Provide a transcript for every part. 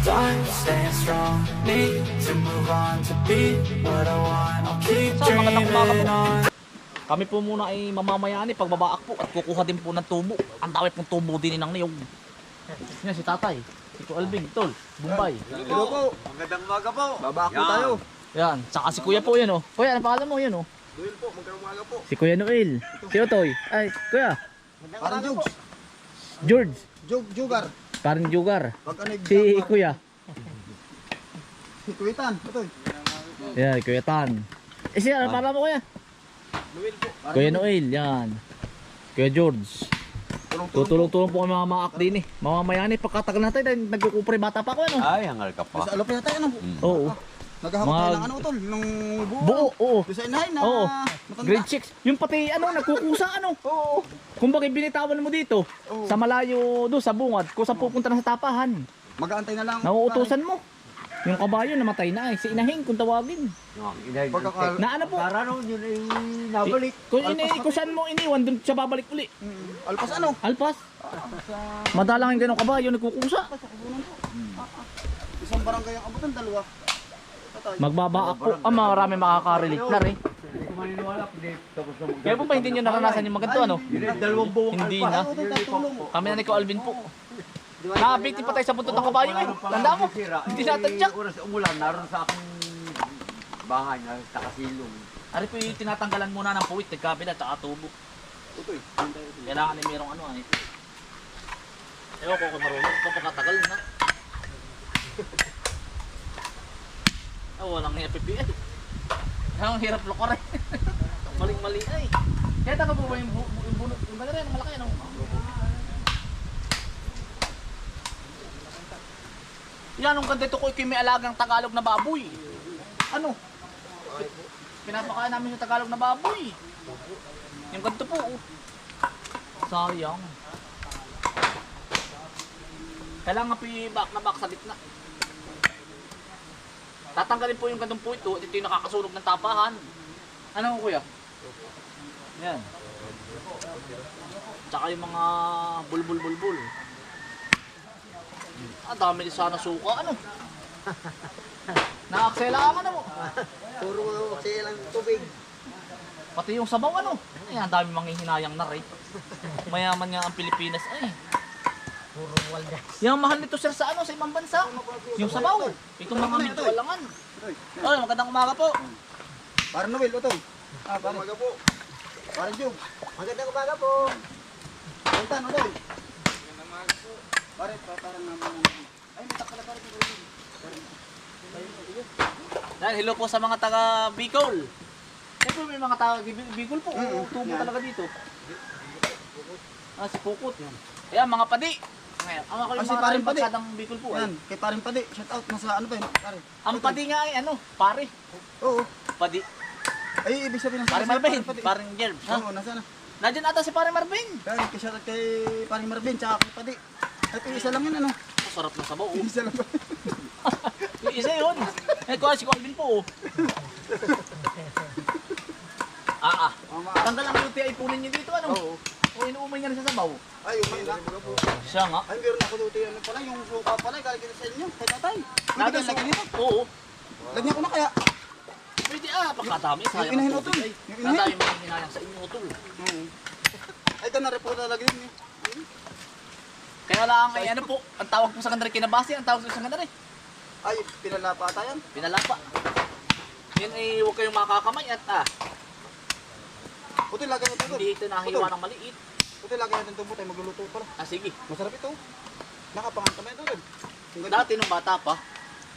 Time staying strong, need to move on to be what I want. I'll keep dreaming po. on. Kami po muna ay mamamayani pagbabaak po at kukuha din po ng tubo. Ang dami pong tubo din ng niyog. Yan si tatay. Si Kuya Alvin, tol, Bombay. Hello po. Magandang umaga po. Babako tayo. Yan, saka si Kuya po yan oh. Kuya, ano pangalan mo yan oh? Duel po, magandang umaga po. Si Kuya Noel. Si Otoy. Ay, Kuya. Parang Jugs. George. Jug, Jugar. Parang Jugar. Yung Si Kuya. Si Kuitan. Ito. Yan, Kuya Tan. Eh siya, ano pangalan mo Kuya? Noel po. Kuya Noel, yan. Kuya George. Tutulong-tulong po kami mga maak din eh. Mamamayani, pagkatagal natin, dahil nagkukupre bata pa ako ano. Ay, hangal ka pa. Sa alop yata yan. ano? Oo. Naghahakot tayo Mga- ng ano utol. Nung buo. Buo, oo. Doon sa inahin na Oo. matanda. Grade 6. Yung pati ano, nagkukusa ano. Oo. Kung bakit binitawan mo dito, Oo. sa malayo doon sa bungad, kung saan pupunta na sa tapahan, Mag-aantay na lang. nauutusan mo. Yung kabayo namatay na eh. Si inahing kung tawagin. Pagkakal... Na ano po? Karano yun ay nabalik. Kung, ini, kung saan mo iniwan, doon siya babalik uli. Mm, Alpas ano? Alpas. Madalang yung ganong kabayo, nagkukusa. Isang barangay ang abutan, dalawa. Magbaba ako. Ah, marami makaka-relate na rin. Kaya po ba hindi nyo naranasan yung maganto ano? Dalawang buwang Hindi na. Kami na ni Ko Alvin po. Nakabiti pa tayo sa buntot ng kabayo eh. Tanda mo. Hindi natadyak. Oras umulan, naroon sa aking bahay na takasilong. Ari po yung tinatanggalan muna ng puwit, nagkabila, tsaka tubo. Kailangan ay mayroong ano eh. Ewan ko kung marunong, papakatagal na. Ah, walang FPPL. Ang hirap lukorin. Maling-mali ay. Kaya tama po ba yung bu- yung bunot? Yung ang malaki ano? Yan, ang ganda ito ko, may alagang Tagalog na baboy. Ano? Pinapakain namin yung Tagalog na baboy. Yung ganito po. oh. Sayang. Kailangan yung back na back sa gitna. Tatanggalin po yung gantong po ito. Yung nakakasunog ng tapahan. Ano ko kuya? Yan. Tsaka yung mga bulbul-bulbul. Ah, dami din sana suka. Ano? Naaksela ang ano mo. Puro kasi lang tubig. Pati yung sabaw ano. Ay, ang dami manghihinayang na rin. Mayaman nga ang Pilipinas ay. Puro walda. Yung mahal nito sir sa ano sa ibang bansa. Yung sabaw. Itong mga medyo alangan. Utoy. Ay, magandang umaga po. Parang Noel, utoy. Ah, parang umaga po. Parang Jug. Magandang umaga po. Kuitan, utoy. Magandang umaga po. Pare, pa- parang naman. Ay, may takala parang Noel. Dahil hello po sa mga taga Bicol. Siyempre may mga taga Bi- Bicol po. Mm, Tubo yan. talaga dito. Ah, si Pukot. Ayan, mga padi. Ngayon, ang ako yung si mga Paring Padi. barkadang Bicol po. Ay. Yan, kay paring padi. Shout out nasa ano ba yun? Pare. Ang padi nga ay ano, pare. Oo. Padi. Ay, ibig sabihin ng Pare sa'yo, Marvin. Padi. Parang Jerbs. Ha? Oo, nasa na. Nandiyan ata si pare Marvin. Yan, kay shout out kay paring Marvin, tsaka kay padi. Ito isa lang yun, ano? Sarap ng sabaw. oh. Isa lang? Yung isa yun. Eh, kuha si Colvin po. oh. ah, ah. Tanggal ang UTI punin niyo dito, ano? Oo. O inuumay nga rin sa sabaw. Ay, yung na. Siya nga. Ay, meron ako dito yan pala, yung suka pala, galing sa inyo, kay tatay. Pwede ka lagyan dito. Oo. Lagyan ko na kaya. Pwede ah, pagkadami. Sayang Yung inahin ang utol. Yung inahin. Nadami mga hinayang sa inyo utol. Hmm. Ay, ito na rin po talaga yun. eh. Kaya lang ay ano po, ang tawag po sa kanila kinabasi, ang tawag sa kanila eh. Ay, pinalapa ata yan. Pinalapa. Yan ay huwag kayong makakamay at ah, Puti, lagyan ito. hindi ito nahiwa ng maliit. Puti, lagyan natin ito tayo magluluto pala. Ah sige, Masarap ito. Nakapangan kami ito rin. Ang ganda. dati nung bata pa.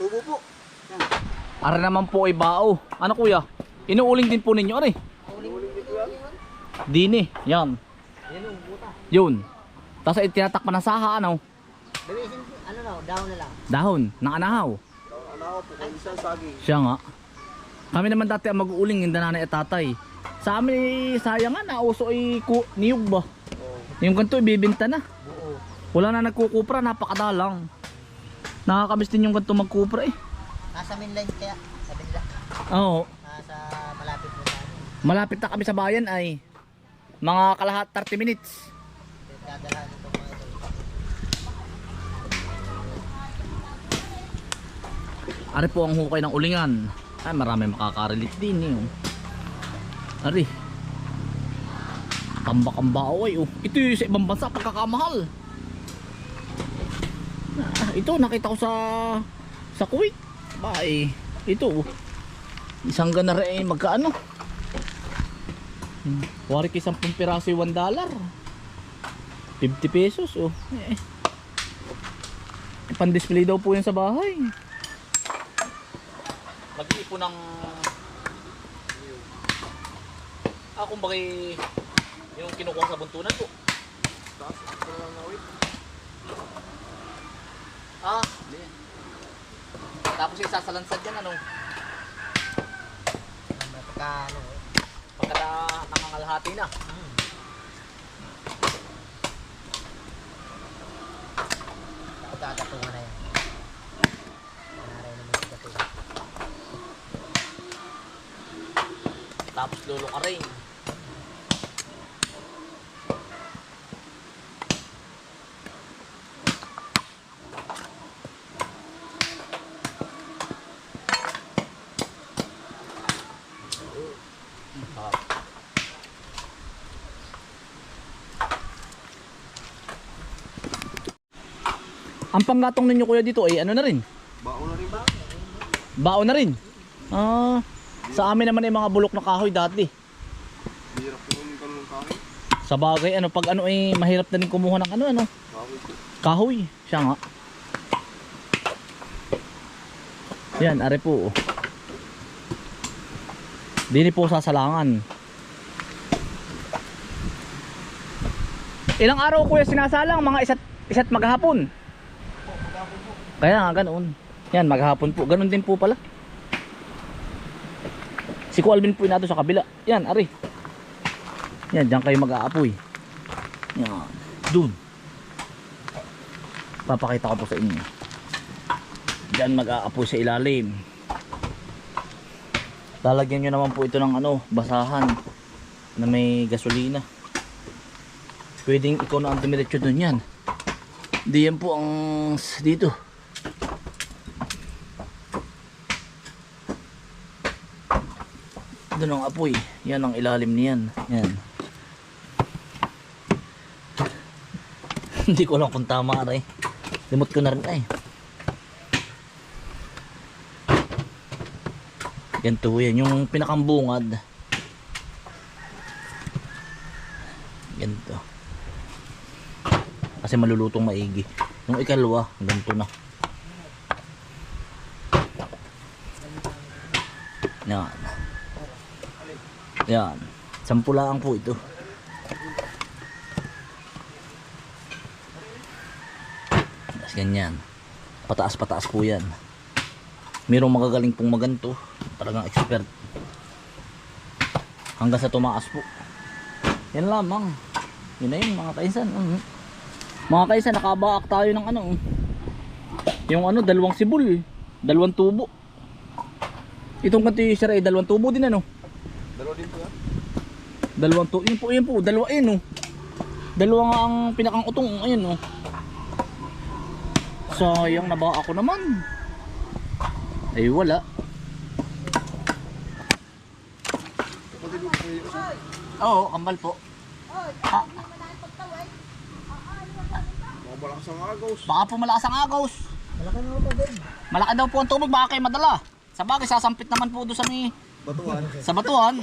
Tubo po. Yan. Ara naman po ay bao. Ano kuya? Inuuling din po ninyo ari. Dini, yan. Yun. Tapos ay tinatakpan ng saha ano? Gamitin, ano na, down na lang. Dahon ng anahaw. Po, kung isang saging. Siya nga. Kami naman dati ang mag-uuling yung nanay at tatay. Sa amin eh, sayang nga nauso ay ku niyog ba? Yung ganito ibibinta na. Buo. Wala na nagkukupra, napakadalang. Nakakamiss din yung ganito magkupra eh. Nasa mainline kaya, sa Binla. Oo. Nasa malapit sa amin. Malapit na kami sa bayan ay mga kalahat 30 minutes. Dadalhan itong mga ito. Ari po ang hukay ng ulingan. Ay marami makakarelate din eh. oh. Ari. Tambak ang baway oh. Ito yung sa ibang bansa pagkakamahal. Ah, ito nakita ko sa sa Kuwait. Ba eh, ito oh. Isang gana rin eh, magkaano? Hmm. Wari kay 10 piraso yung 1 dollar. 50 pesos oh. Eh. Pan-display daw po yan sa bahay. Mag-iipon ng Ah, kumbaga yung kinukuha sa buntunan ko. Ah, hindi. Tapos yung sasalansad yan ano, Pagka, ano, pagka na, nangangalhati na. Ako tatatungan na yan. Manaray naman katungan. Tapos lulo Ang panggatong ninyo kuya dito ay ano na rin? Bao na rin ba? Bao na rin. Ah, sa amin naman ay mga bulok na kahoy dati. Hirap po yung ganun kahoy. Sa bagay, ano, pag ano ay mahirap na rin kumuha ng ano, ano, Kahoy kahoy. Siya nga. Yan, are po. Dini po sasalangan. Ilang araw kuya sinasalang? Mga isa't, isa't maghapon. Kaya nga, ganoon. Yan, maghapon po. Ganon din po pala. Si Kualvin po nato sa kabila. Yan, ari. Yan, diyan kayo mag-aapoy. Yan. Dun. Papakita ko po sa inyo. Diyan mag-aapoy sa ilalim. Lalagyan nyo naman po ito ng ano, basahan na may gasolina. Pwedeng ikaw na ang dumiretso dun yan. Di yan po ang dito. Doon ang apoy. Yan ang ilalim niyan. Yan. Hindi ko alam kung tama rin. Limot ko na rin ay. Ganito yan. Yung pinakambungad. Ganito. Kasi malulutong maigi. Yung ikalwa, ganito na. Yan. Yan. Sampulaan po ito. Tapos ganyan. Pataas pataas po yan. Merong magagaling pong maganto. Talagang expert. Hanggang sa tumaas po. Yan lamang. Yun na yun mga kainsan. Mhm. Mga kainsan, nakabaak tayo ng ano. Yung ano, dalawang sibul. Dalawang tubo. Itong yung sir ay dalawang tubo din ano. Dalawang to. Yun po, yun po. Dalawa yun oh. Dalawa nga ang pinakang utong. Ayun oh. Sayang na ba ako naman? Ay wala. Oo, kambal po. Ah. Malakas ang agos. Baka po malakas ang agos. Malaki na po din. Malaki daw po ang tubig, baka kayo madala. Sa bagay, sasampit naman po doon sa may... Batuan. Sa batuan.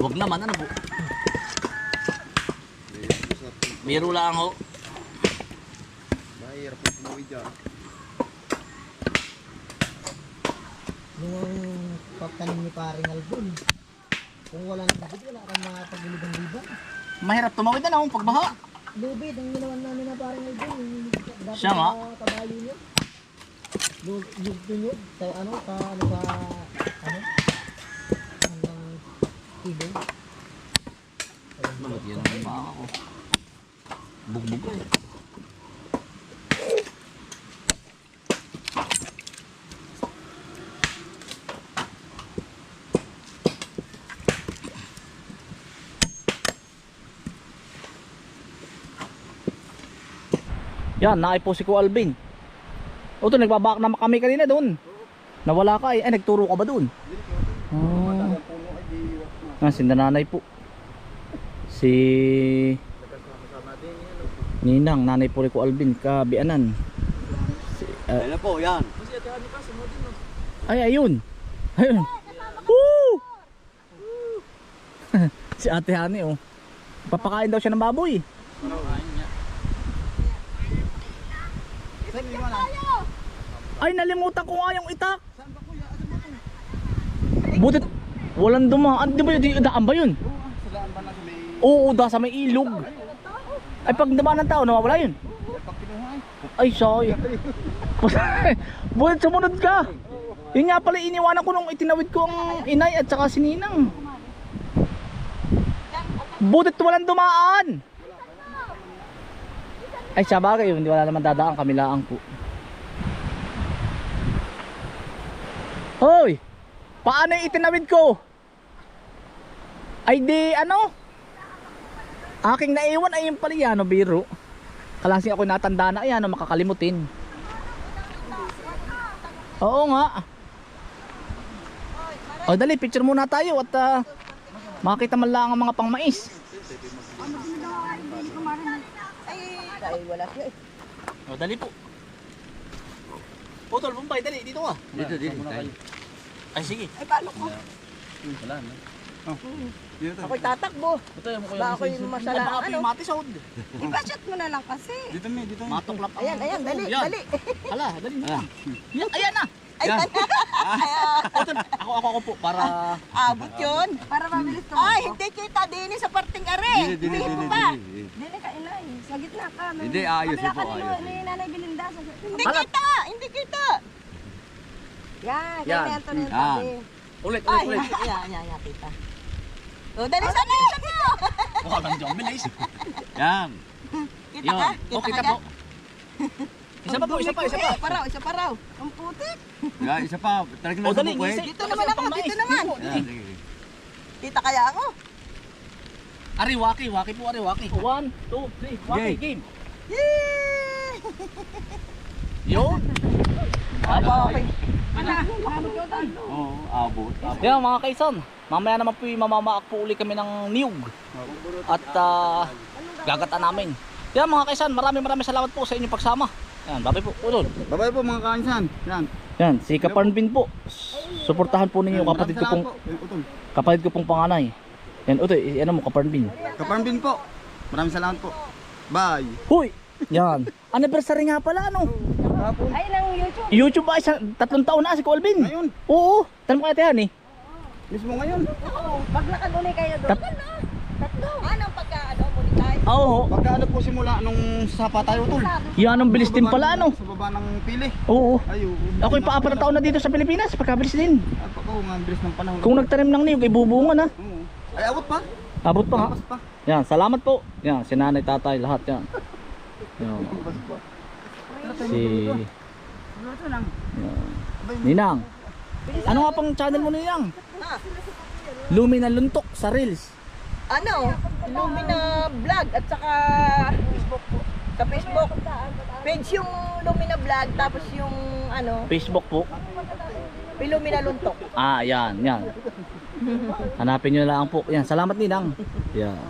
Huwag naman, ano po? Biro lang ho. Mahirap po tumawid dyan. Yung pagtanim ni paring Albon. Kung wala nang bibig, wala kang mga pagulibang liban. Mahirap tumawid na pag baha. Lubid, ang ginawa namin na paring Albon. Yung dapat Siya nga. kabayo niyo. Yun. Sa ano, sa ano sa, ano? Hanggang kilo. Bakit yan ang baha ko? Bugbog eh. Yan, naay po si Ko Alvin. O to, nagbabak na kami kanina doon. Nawala ka eh. Ay, nagturo ka ba doon? Oh. Ah, si nanay po. Si Ninang, nanay po ni Ko Alvin, kabianan. Si, ah, Ayan po, yan. ay, ayun. Ayun. Woo! si Ate Hani, oh. Papakain daw siya ng baboy. Ay, nalimutan ko nga yung itak. Butit, walang dumaan. Di ba yun? Daan ba yun? Oo, da sa may ilog. Ay, pag dumaan ng tao, nawawala yun. Ay, sorry. Butit sumunod ka. Yun nga pala iniwanan ko nung itinawid ko ang inay at saka si Ninang. Butit walang dumaan. Ay, sa bagay, hindi wala naman dadaan kami laang po. Hoy! Paano yung itinawid ko? Ay di ano? Aking naiwan ay yung pala yan, no, biro. Kalasi ako natanda na yan, no, makakalimutin. Oo nga. O dali, picture muna tayo at ah, makita man lang ang mga pangmais. Ay, wala siya eh. O dali po. Putol, Bombay, dali, dito ka. Dito, dito. Ay sige. Ay, paano ko? Wala na. Ako'y tatakbo. Ito yung Ba ako'y masala, Baka ano? ano? matisod. Ipa-shot mo na lang kasi. Dito mi, dito mi. Matuklap Ayan, ayan, dali, dali. Hala, dali na. Yan, ayan na. Yan. Putol, ako, ako, ako po, para... Abot yun. Para mabilis to. Ay, hindi kita din sa parting are. Mo dili, pa. dili. Dili ka inay. Sa gitna ka. May- Hindi, ayos ni- ayos Nanay Belinda. Sa... Hindi kita. Hindi kita. Yan, Yan. ito na yung Yan. tabi. Ulit, Ay, ulit, ulit. yan, yan, yan, kita. O, dali sana yun. Mukha lang dyan, bilis. Yan. Kita Yun. ka? O, kita ka po. Isa pa po, isa pa, isa pa. Eh, paraw, isa paraw. Ang putik. Yan, isa pa. Talagang O, nasa dali, bukwet. ngisi. Dito naman ako, dito naman. Yan, sige. Kita kaya ako. Ari, waki, waki po, ari, waki. One, two, three, waki, Game. game. Yay! Yun. Aba, okay. Oo, abot. abot. Yan mga kaisan, mamaya naman po mamamaak po uli kami ng niyog. At ah, gagata namin. Yan mga kaisan, maraming maraming salamat po sa inyong pagsama. Yan, babay po, ulol. Babay po mga kainsan. Yan. Yan, si Kaparnbin po. Suportahan po ninyo kapatid ko pong kapatid ko pong panganay. Yan, utoy, i- ano mo Kaparnbin. Kaparmbin po. Maraming salamat po. Bye. Huy! Yan. Anniversary nga pala ano. Ay, ng YouTube. YouTube ba isa tatlong taon na si Colvin? Ngayon. Oo. Tanong kaya tayo ni. Mismo ngayon. Pag nakadunay kayo doon. Tat Tatlo. Anong pagka, ano, monetize? Oo. Pagka ano po simula nung sapa tayo tol. Yan ang bilis din pala ano. Sa baba ng pili. Oo. Ay, oo. Ako yung paapat na taon na dito sa Pilipinas, pagkabilis din. Ako, nga ang bilis ng panahon. Kung nagtanim ng niyog, ay bubungan ha. Oo. Ay, abot pa. Abot pa ha. Yan, salamat po. Yan, si nanay, tatay, lahat. Yan. Si... Yan. Ninang. Ano nga pang channel mo Ninang? Lumina Luntok sa Reels. ano, Lumina Vlog at saka Facebook po. Sa Facebook. Page yung Lumina Vlog tapos yung ano, Facebook po. Pilumina Luntok. Ah, yan, yan. Hanapin nyo lang po. Yan, salamat Ninang. Yan.